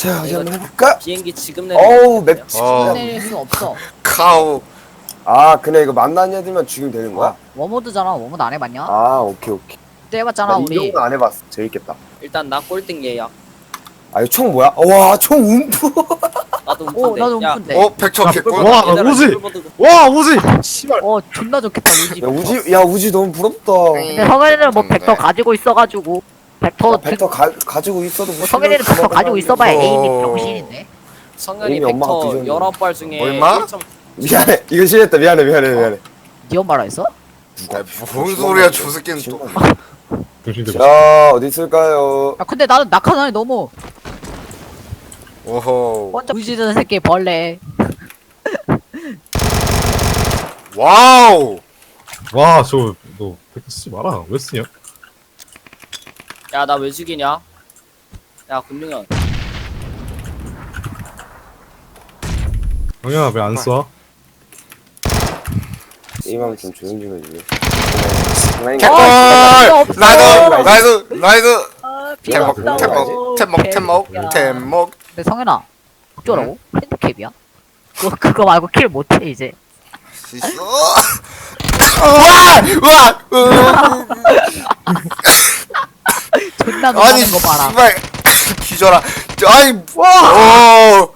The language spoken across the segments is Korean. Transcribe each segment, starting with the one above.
자, 이거- 한번 해볼까? 비행기 지금 내려. 어우, 맵. 어. 내릴 수 없어. 카우. 아, 그래, 이거 만난 애들만 죽이면 되는 거야? 워모드잖아. 워모드 안 해봤냐? 아, 오케이, 오케이. 그때 해봤잖아 나이 우리. 정도 안 해봤어. 재밌겠다. 일단 나 꼴등 예약. 아, 이거 총 뭐야? 와, 총 움프. 나도 오 움픈데. 나도 야, 움픈데. 어, 백척 개꿀. 와! 꿀버드. 와 오지 씨발 어 존나 좋겠다 우지. 야, 우지, 야, 우지 너무 부럽다. 근데 성현이는 뭐 벡터 가지고 있어가지고 벡터 야, 벡터 가, 가지고 있어도 뭐 성현이는 벡터 가지고 있어봐야 어. 에임이 병신인데. 성현이 이미 엄마가 벡터 뒤졌네. 발 중에 얼마? 1점 미안해. 이거 실했다. 미안해, 미안해, 미안해. 네 엄마라 했어? 야, 뭔 소리야, 저 새끼는 또. 정신들 자, 어디 있을까요? 야 근데 나는 낙하산이 너무 오호. 먼저 부시는 새끼 벌레. 와우. 와저너 백쓰지 마라 왜 쓰냐 야, 나 왜 죽이냐? 야, 금융현. 영현아 왜안 쏴? 게임하면 좀 조용 좀 해줄래? 개꿀. 어, 없어. 나이스, 나이스, 나이스. 아, 템먹, 필요 템먹, 없다고. 근데 성현아 어쩌라고? 핸드캡이야? 그거 그거 말고 킬 못해 이제. 있어. 와, 와, 으. 존나 아니, 놀라는 거 봐라. 씨발. 기절아. 저, 아니, 와. 오.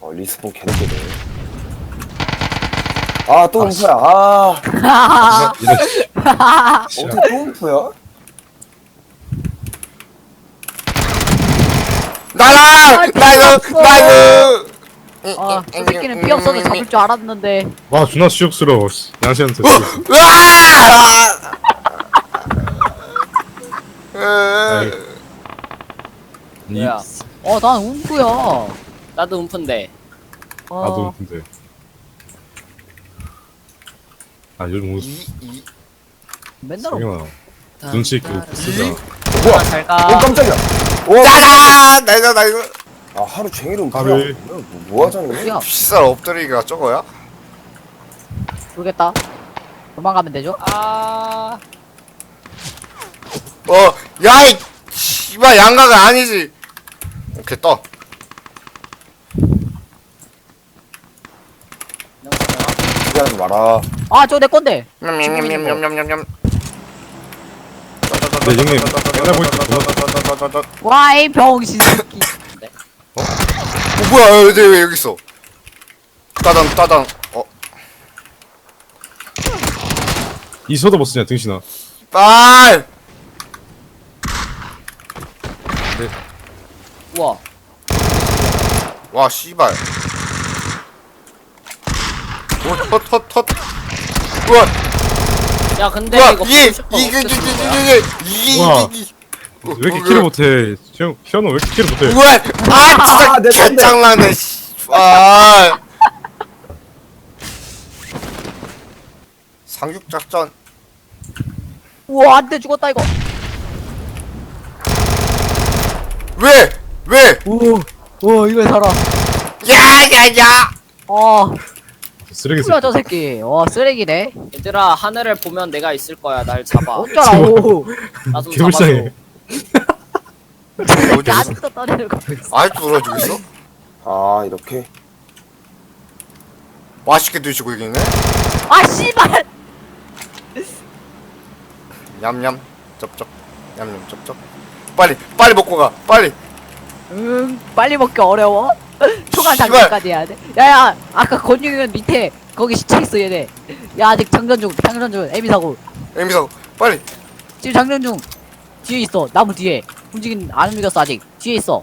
어, 리스폰 개새끼네. 아, 또 움프야. 아, 이런 씨 어떻게 또 움프야? 나이스! 나이스! 아, 저 새끼는 삐 없어도 잡을 줄 알았는데. 와 존나 수욕스러워 씨. 양씨한테 으아! 아이. 으. 이 야, 어, 난 움프야. 나도 움픈데. 어, 나도 근데 아 요즘 뭐 이, 이. 맨날 성현아 눈치 있게 쓰자 뭐야? 잘 오, 가. 깜짝이야. 오, 나라! 나이스, 나이스. 아, 하루 종일. 하루에. 뭐, 뭐 하자는 거야? 야, 비쌀 엎드리기가 저거야? 모르겠다. 도망가면 되죠? 아, 어, 야, 이, 씨발, 양가가 아니지. 오케이, 떠. 미안하지 마라. 아, 저거 내 건데. 냠냠냠냠냠냠냠. 네, 형님, 옛날 보니까 와, 이 병신 새끼. 어, 뭐야, 왜, 왜, 왜 여기 있어? 따당, 따당. 어, 이서도 못 쓰냐 등신아 빨! 우와. 와, 씨발. 오, 헛, 헛, 헛. 우와, 야, 근데 우와, 이거 이게, 이게, 이게? 이게, 이게, 우와. 이게, 이게. 왜 이렇게 킬을 못해 형 현우 왜 이렇게 킬을 못해 우와, 아, 아, 내 진짜 건데. 개짱나네, 씨. 아. 상륙 작전. 우와, 안 돼, 죽었다, 이거. 왜? 왜? 오, 오, 이거 살아. 야, 야, 야! 어, 쓰레기 뭐야, 새끼 저 새끼. 와, 쓰레기네. 얘들아, 하늘을 보면 내가 있을 거야. 날 잡아. 어쩌라고. 나좀 잡아줘. 개불쌍해 어디 있어? 아직도 떠내는 거. 아직도 놀아주고 있어? 아, 이렇게. 맛있게 드시고 있네? 아, 씨발! 냠냠, 쩝쩝, 냠냠, 쩝쩝. 빨리, 빨리 먹고 가, 빨리. 응, 빨리 먹기 어려워. 초간 씨발. 장전까지 해야 돼. 야, 야, 아까 권유현 밑에 거기 시체 있어, 얘네. 야, 아직 장전 중, 장전 중, 에미 사고. 에미사, 빨리. 지금 장전 중. 뒤에 있어, 나무 뒤에. 움직인, 안 움직였어, 아직. 뒤에 있어.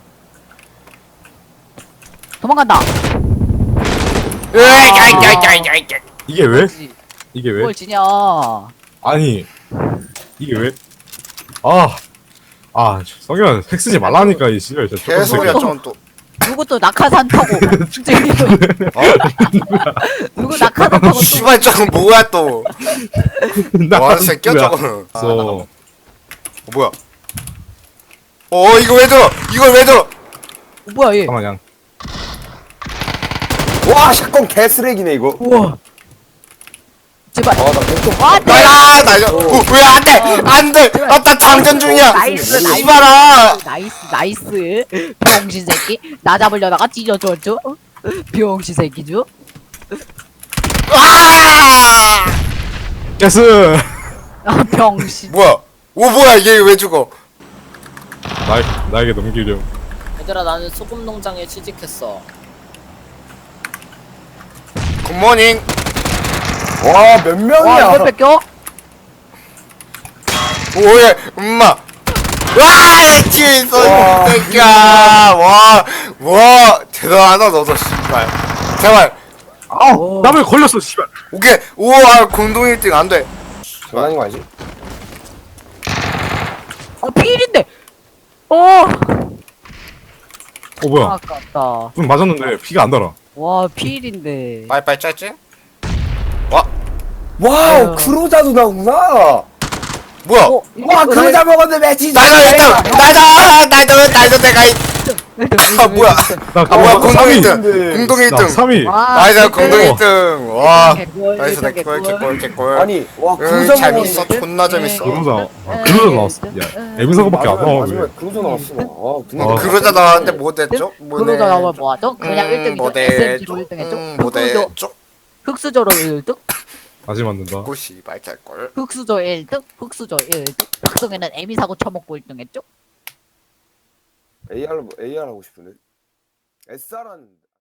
도망간다. 으이, 야, 야, 야, 야, 야. 이게 왜? 이게 왜? 뭘 지냐. 아니 이게 왜? 아, 아 성현 핵 쓰지 말라니까 이 씨발 진짜 조금 개소리야, 새끼. 저건 또. 누구 또 낙하산 타고. 저기, 어? 누구 낙하산 타고 또. 씨발, 저건 뭐야, 또. 나 뭐하는 새끼야, 뭐야. 저거는. 아, 써. 어, 뭐야. 어, 이거 왜 들어? 이걸 왜 들어? 뭐야, 얘. 잠깐만 양와 샷건 개 쓰레기네 이거 우와. 제발. 아 나 왼쪽 아, 네. 나야 나야 왜안 돼? 안 돼. 아나 장전 중이야. 나이스, 나이스. 씨발아. 나이스, 나이스. 병신 새끼. 나 잡으려다가 찢어졌죠? 병신 새끼죠? 아! 예스 아, 병신. 뭐야? 오 뭐야 얘 왜 죽어? 나에, 나에게 넘기렴 얘들아 나는 소금 농장에 취직했어. 굿모닝. 와 몇 와, 명이야 이걸 뺏겨? 오예 엄마. 와 있어 와, 이 새끼야. 와와 대단하다 너도 씨발. 제발. 아우 남을 걸렸어 씨발 오케이 우와 공동 1등 안 돼. 장난인 거 아니지? 아, 필인데! 어! 어 뭐야 아깝다. 좀 맞았는데 피가 안 달아 와, 필인데. 빠이빠이 짤지? 와우 아유. 크로자도 나오구나 뭐야? 어, 와 크로자 먹었는데 매치 나도 1등! 나도! 나도! 나도 내가 1등! 아 뭐야? 나 아 뭐야 나 공동 3위 1등! 공동 나 1등! 3위 와, 나이스 그- 공동 1등! 와 나이스 내 개꿀. 개꿀 개꿀 아니 와응 크로자 재밌어 존나 재밌어 그러자 아, 그러자 나왔어 야 에비사고밖에 안 나와 왜 크로자 나왔어 아. 그러자 나왔는데 뭐 됐죠? 그러다 나오면 뭐하죠? 그냥 음, 1등이죠. 뭐 SMG로 됐죠? 1등 했죠? 음, 뭐 흑수저, 됐죠? 흑수저로 1등? 다시 만든다 고시 말 개꿀 흑수저 1등? 흑수저 1등? 흑성에는 에미 사고 처먹고 1등 했죠? AR AR 하고 싶은데? SR 하는데